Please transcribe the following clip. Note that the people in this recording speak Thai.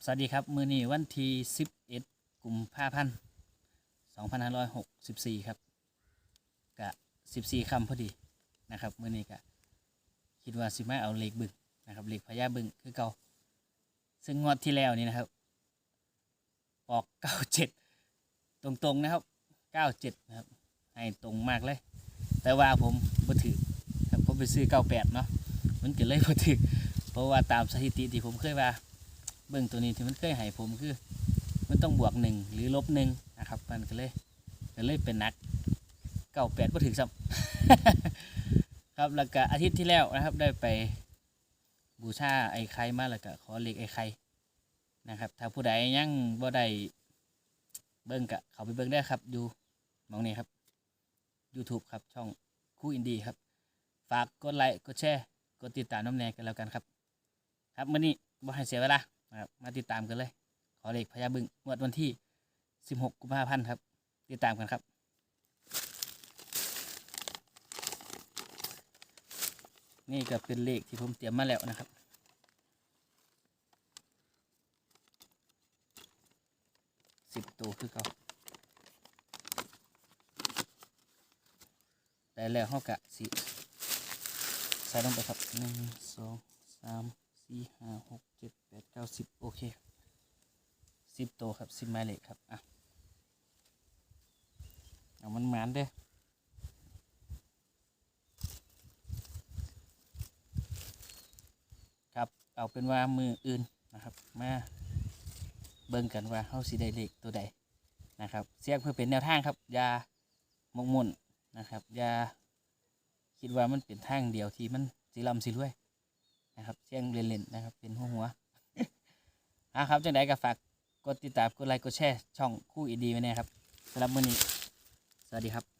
สวัสดีครับมือนี้วันที่11กุมภาพันธ์2564 ครับกะ14คำพอดีนะครับมือนี้กะคิดว่าสิมาเอาเลขบึงนะครับเลขพญาบึงคือเก่าซึ่งงวดที่แล้วนี่นะครับ ออก97 ตรงๆนะครับ97นะครับให้ตรงมากเลย แต่ว่าผมบ่ถือครับผมไปซื้อ98เนาะมันก็เลยบ่ถือเพราะว่าตามสถิติที่ผมเคยว่า เบื้องตัวนี้ที่มันเคยให้ผมคือ มันต้องบวกหนึ่งหรือลบหนึ่งนะครับ มันก็เลยก็เลยเป็นนักเก้าแปดก็ถึงซ้ำครับแล้วก็อาทิตย์ที่แล้วนะครับ ได้ไปบูชาไอ้ไข่มาแล้วก็ขอเลขไอ้ไข่นะครับ ถ้าผู้ใดยังบ่ได้เบิ้งกะเขาไปเบิ้งได้ครับอยู่มองนี้ครับ YouTube ครับช่องคู่อินดี้ครับ ฝากกดไลค์กดแชร์กดติดตามน้ำแนงกันแล้วกันครับ ครับมื่อนี้บ่ให้เสียเวลา นะครับมาติดตามกันเลย ขอเลขพญาบึงงวดวันที่ 16 กุมภาพันธ์ครับ ติดตามกันครับนี่ก็เป็นเลขที่ผมเตรียมมาแล้วนะครับ สิบตัวคือเขาได้แล้วเขากะสิใส่ลงไปครับหนึ่งสองสามสี่ห้าหกเจ็ดาสิบโอเคสิบตัวครับสิบไม้เหล็กครับอะเอามันหมานเด้อครับเอาเป็นว่ามืออื่นนะครับมาเบิ่งกันว่าเฮาสิได้เลขตัวใดนะครับเสียงเพื่อเป็นแนวทางครับยาหมกมุ่นนะครับยาคิดว่ามันเป็นทางเดียวที่มันสิลำสิรวยนะครับเสียงเล่นๆนะครับเป็นหัวหัว อะครับจังไดก็ฝากกดติดตามกดไลค์กดแชร์ช่องคู่อีดีไว้แน่ครับสำหรับมื้อนี้ สวัสดีครับ